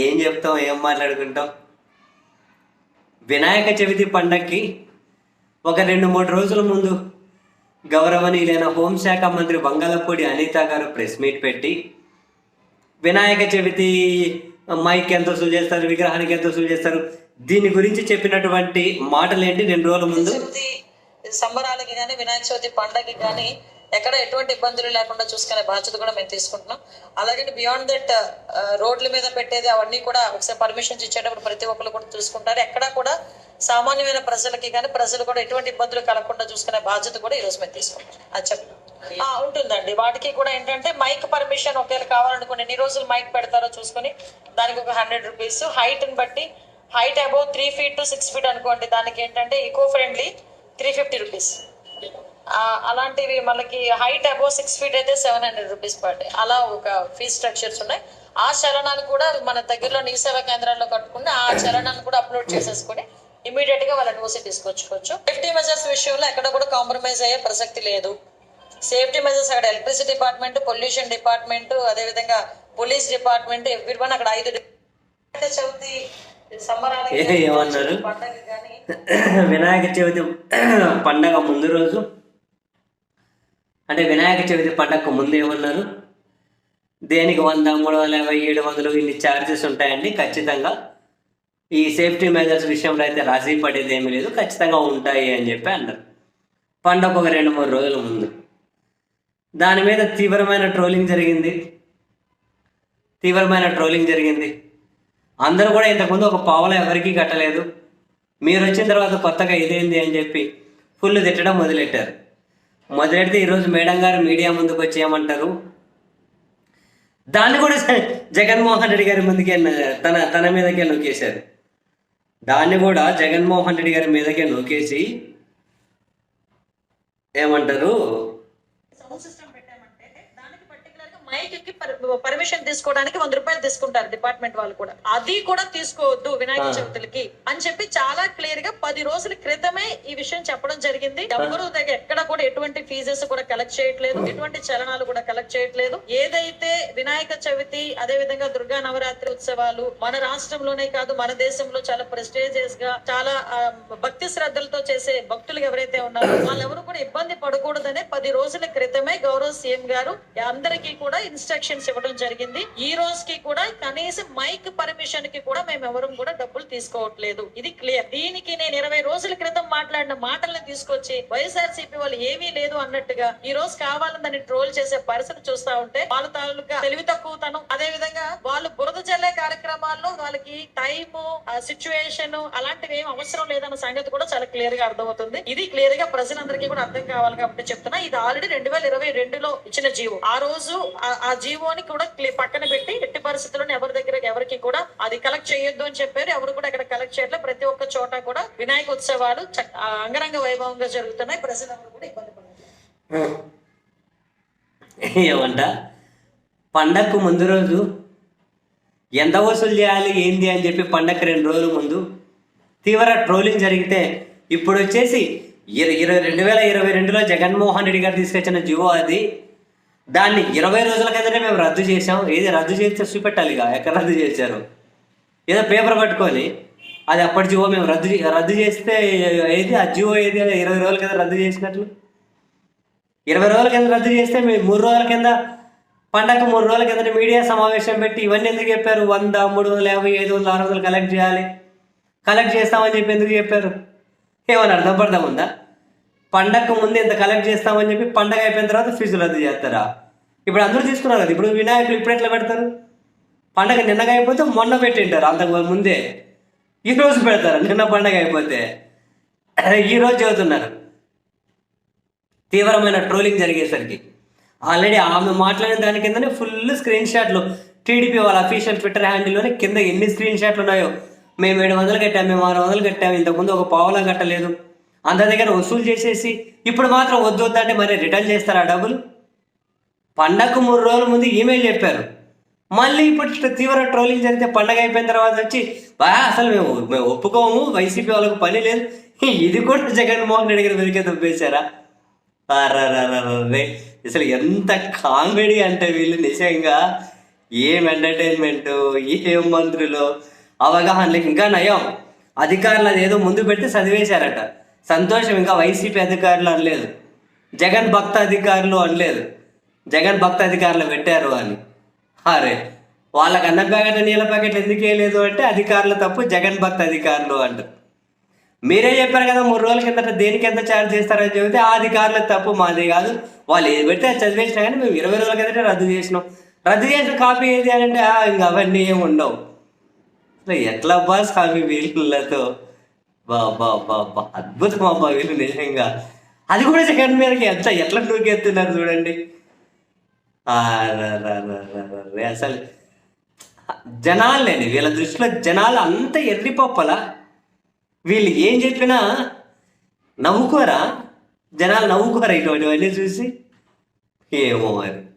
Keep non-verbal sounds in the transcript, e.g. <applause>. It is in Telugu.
ఏం చెప్తాం ఏం మాట్లాడుకుంటాం వినాయక చవితి పండక్కి ఒక రెండు మూడు రోజుల ముందు గౌరవనీయులైన హోంశాఖ మంత్రి బంగాలపూడి అనిత గారు ప్రెస్ మీట్ పెట్టి వినాయక చవితి మైక్ ఎంత వసూలు చేస్తారు విగ్రహానికి ఎంత వసూలు చేస్తారు. దీని గురించి చెప్పినటువంటి మాటలు ఏంటి రెండు రోజుల ముందు సంబరాలకి కానీ వినాయక చవితి పండగకి కానీ ఎక్కడ ఎటువంటి ఇబ్బందులు లేకుండా చూసుకునే బాధ్యత కూడా మేము తీసుకుంటున్నాం. అలాగే బియాండ్ దట్ రోడ్ల మీద పెట్టేది అవన్నీ కూడా ఒకసారి పర్మిషన్స్ ఇచ్చేటప్పుడు ప్రతి ఒక్కరు కూడా చూసుకుంటారు. ఎక్కడ కూడా సామాన్యమైన ప్రజలకి కానీ ప్రజలు కూడా ఎటువంటి ఇబ్బందులు కలగకుండా చూసుకునే బాధ్యత కూడా ఈ రోజు మేము తీసుకుంటాం అది ఆ, ఉంటుందండి. వాటికి కూడా ఏంటంటే మైక్ పర్మిషన్ ఒకవేళ కావాలనుకుని ఎన్ని రోజులు మైక్ పెడతారో చూసుకుని దానికి ఒక హండ్రెడ్ రూపీస్ హైట్ని బట్టి height above three feet to six feet అనుకోండి దానికి ఏంటంటే eco friendly three fifty rupees అలాంటివి మనకి హైట్ అబౌవ్ సిక్స్ ఫీట్ అయితే సెవెన్ హండ్రెడ్ రూపీస్ పడ్డాయి అలా ఒక ఫీజ్ స్ట్రక్చర్స్ ఉన్నాయి. ఆ చలనాన్ని కూడా మన దగ్గరలో నీ సేవా కేంద్రాల్లో కట్టుకుని ఆ చలనాన్ని కూడా అప్లోడ్ చేసేసుకొని ఇమీడియట్గా వాళ్ళని ఊసి తీసుకొచ్చుకోవచ్చు. సేఫ్టీ మెజర్స్ విషయంలో ఎక్కడ కూడా కాంప్రమైజ్ అయ్యే ప్రసక్తి లేదు. సేఫ్టీ మెజర్స్ అక్కడ ఎలక్ట్రిసిటీ డిపార్ట్మెంట్ పొల్యూషన్ డిపార్ట్మెంట్ అదేవిధంగా పోలీస్ డిపార్ట్మెంట్ ఎవ్రీ వన్ అక్కడ ఐదు చవితి ఏమన్నారు? వినాయక చవితి పండగ ముందు రోజు అంటే వినాయక చవితి పండగకు ముందు ఏమన్నారు? దేనికి వంద మూడు వందల యాభై ఏడు వందలు ఇన్ని ఛార్జెస్ ఉంటాయండి? ఖచ్చితంగా. ఈ సేఫ్టీ మెజర్స్ విషయంలో అయితే రాజీ పడేది ఏమీ లేదు. ఖచ్చితంగా ఉంటాయి అని చెప్పి అన్నారు. పండగ ఒక రెండు మూడు రోజుల ముందు. దాని మీద తీవ్రమైన ట్రోలింగ్ జరిగింది. తీవ్రమైన ట్రోలింగ్ జరిగింది. అందరూ కూడా ఇంతకుముందు ఒక పావల ఎవరికీ కట్టలేదు. మీరు వచ్చిన తర్వాత కొత్తగా ఇదేంది అని చెప్పి ఫుల్ తిట్టడం మొదలెట్టారు. మొదలెడితే ఈరోజు మేడం గారు మీడియా ముందుకు వచ్చి ఏమంటారు? దాన్ని కూడా జగన్మోహన్ రెడ్డి గారి ముందుకే తన తన మీదకే నొక్కేశారు. దాన్ని కూడా జగన్మోహన్ రెడ్డి గారి మీదకే నొక్కేసి ఏమంటారు? సౌండ్ సిస్టమ్ పెట్టామంటే దానికి మైక్ కి పర్మిషన్ తీసుకోవడానికి వంద రూపాయలు తీసుకుంటారు డిపార్ట్మెంట్ వాళ్ళు కూడా. అది కూడా తీసుకోవద్దు వినాయక. చవితులకి అని చెప్పి చాలా క్లియర్గా పది రోజుల క్రితమే ఈ విషయం చెప్పడం జరిగింది. ఎవరు దగ్గర ఎక్కడ కూడా ఎటువంటి ఫీజెస్ కూడా కలెక్ట్ చేయట్లేదు. ఎటువంటి చలనాలు కూడా కలెక్ట్ చేయట్లేదు. ఏదైతే వినాయక చవితి అదే విధంగా దుర్గా నవరాత్రి ఉత్సవాలు మన రాష్ట్రంలోనే కాదు మన దేశంలో చాలా ప్రెస్టేజియస్గా చాలా భక్తి శ్రద్ధలతో చేసే భక్తులు ఎవరైతే ఉన్నారో వాళ్ళెవరు కూడా ఇబ్బంది పడకూడదనే పది రోజుల క్రితమే గౌరవ సీఎం గారు అందరికీ కూడా ఇన్స్ట్రక్షన్స్ ఇవ్వడం జరిగింది. ఈ రోజుకి కూడా కనీసం మైక్ పర్మిషన్కి కూడా మేము ఎవరు కూడా డబ్బులు తీసుకోవట్లేదు. ఇది క్లియర్ దీనికి నేను ఇరవై రోజుల క్రితం మాట్లాడిన మాటలను తీసుకొచ్చి వైఎస్ఆర్సీపీ వాళ్ళు ఏమీ లేదు అన్నట్టుగా ఈ రోజు కావాలని దాన్ని ట్రోల్ చేసే పరిస్థితి చూస్తా ఉంటే వాళ్ళ తాలూకా తెలివి తక్కువతనం అదే విధంగా వాళ్ళు బురద జల్లే కార్యక్రమాల్లో వాళ్ళకి టైమ్ సిచ్యువేషన్ అలాంటివి ఏం అవసరం లేదన్న సంగతి కూడా చాలా క్లియర్గా అర్థమవుతుంది. ఇది క్లియర్గా ప్రజలందరికీ కూడా అర్థం కావాలి కాబట్టి చెప్తున్నా. ఇది ఆల్రెడీ రెండు వేల ఇరవై రెండులో ఇచ్చిన జీవో. ఆ రోజు ఆ- ఆ జీవోని కూడా పక్కన పెట్టి ఎట్టి పరిస్థితుల్లో ఎవరి దగ్గర ఎవరికి కూడా అది కలెక్ట్ చేయొద్దు అని చెప్పారు. ఎవరు కూడా ఇక్కడ కలెక్ట్ చేయట్లేదు ప్రతి ఒక్క చోట కూడా వినాయక ఉత్సవాలు అంగరంగ వైభవంగా జరుగుతున్నాయి. ప్రజలందరూ కూడా ఇబ్బంది పడుతున్నారు ఏమంట? పండగకు ముందు రోజు ఎంత వసూలు చేయాలి ఏంది అని చెప్పి పండగకి రెండు రోజుల ముందు తీవ్ర ట్రోలింగ్ జరిగితే ఇప్పుడు వచ్చేసి ఇరవై ఇరవై రెండు వేల ఇరవై రెండులో జగన్మోహన్ రెడ్డి గారు తీసుకొచ్చిన జివో అది దాన్ని ఇరవై రోజుల కిందనే మేము రద్దు చేసాం ఏది రద్దు చేస్తే ఇక. ఎక్కడ రద్దు చేశారు? ఏదో పేపర్ పట్టుకొని అది అప్పటి జివో మేము రద్దు చే- రద్దు చేస్తే ఏది? ఆ జివో ఏది? ఇరవై రోజుల కింద రద్దు చేసినట్లు? ఇరవై రోజుల కింద రద్దు చేస్తే మీ మూడు రోజుల కింద పండగ మూడు రోజుల కింద మీడియా సమావేశం పెట్టి ఇవన్నీ ఎందుకు చెప్పారు? వంద మూడు వందల యాభై ఐదు వందల ఆరు వందలు కలెక్ట్ చేయాలి. కలెక్ట్ చేస్తామని చెప్పి ఎందుకు చెప్పారు? ఏమైనా అర్థం పడదాం ఉందా? పండగ ముందు ఇంత కలెక్ట్ చేస్తామని చెప్పి పండగ అయిపోయిన తర్వాత ఫీజులు రద్దు చేస్తారా? ఇప్పుడు అందరూ తీసుకున్నారు కదా ఇప్పుడు వినాయకులు ఇప్పుడు ఎట్లా పెడతారు? పండగ నిన్నగా అయిపోతే మొన్న పెట్టింటారు అంతకు ముందే. ఈ రోజు పెడతారు? నిన్న పండగ అయిపోతే. ఈరోజు చదువుతున్నారు. తీవ్రమైన ట్రోలింగ్ జరిగేసరికి. ఆల్రెడీ ఆమె మాట్లాడిన దాని కిందనే ఫుల్ స్క్రీన్ షాట్లు టీడీపీ వాళ్ళ అఫీషియల్ ట్విట్టర్ హ్యాండిల్లోనే కింద ఎన్ని స్క్రీన్ షాట్లు ఉన్నాయో. మేము ఏడు వందలు కట్టాం మేము ఆరు వందలు కట్టాము ఇంతకుముందు ఒక పావులా కట్టలేదు. అందరి దగ్గర వసూలు చేసేసి ఇప్పుడు మాత్రం వద్దు వద్దంటే మరి రిటర్న్ చేస్తారా డబ్బులు? పండగకు మూడు రోజుల ముందు ఈమెయిల్ చెప్పారు. మళ్ళీ ఇప్పుడు ఇట్లా తీవ్ర ట్రోలింగ్ జరిగితే పండగ అయిపోయిన తర్వాత వచ్చి బా అసలు మేము మేము ఒప్పుకోము వైసీపీ వాళ్ళకు పని లేదు. <laughs> ఇది కూడా జగన్మోహన్ రెడ్డి గారు మీదకే తప్పేశారా అర్రర్రర్రర్రే. అసలు ఎంత కామెడీ అంటే వీళ్ళు నిజంగా. ఏం ఎంటర్టైన్మెంట్ ఏం మంత్రులు లేక ఇంకా నయం. అధికారులు అది ఏదో ముందు పెట్టి చదివేశారట. సంతోషం ఇంకా వైసీపీ అధికారులు అనలేదు. జగన్ భక్త అధికారులు అనలేదు. జగన్ భక్త అధికారులు పెట్టారు అని. అరే వాళ్ళకి అన్న ప్యాకెట్ నీళ్ళ ప్యాకెట్ ఎందుకు వేయలేదు అంటే అధికారులు తప్పు జగన్ భక్త అధికారులు అంటారు మీరే చెప్పారు కదా మూడు రోజుల కిందట దేనికి ఎంత ఛార్జ్ చేస్తారని చెబితే ఆ అధికారులు తప్పు మాది కాదు. వాళ్ళు ఏది పెడితే అది చదివేసినా కానీ మేము ఇరవై రోజుల కిందట రద్దు చేసినాం. రద్దు చేసిన కాపీ ఏది అని అంటే ఇంకా ఇంక అవన్నీ ఏమి ఉండవు. ఎట్లా అబ్బా కాపీ వీళ్ళతో? బా బా బా బా అద్భుతం అబ్బా వీళ్ళు నిజంగా. అది కూడా సెకండ్ మీదకి ఎంత ఎట్లా నూకెత్తున్నారు చూడండి. అసలు జనాలని వీళ్ళ దృష్టిలో జనాలు అంత ఎర్రిపప్పల. వీళ్ళు ఏం చెప్పినా నవ్వుకోరా జనాలు నవ్వుకోరా ఇటువంటివన్నీ చూసి. ఏమో మరి.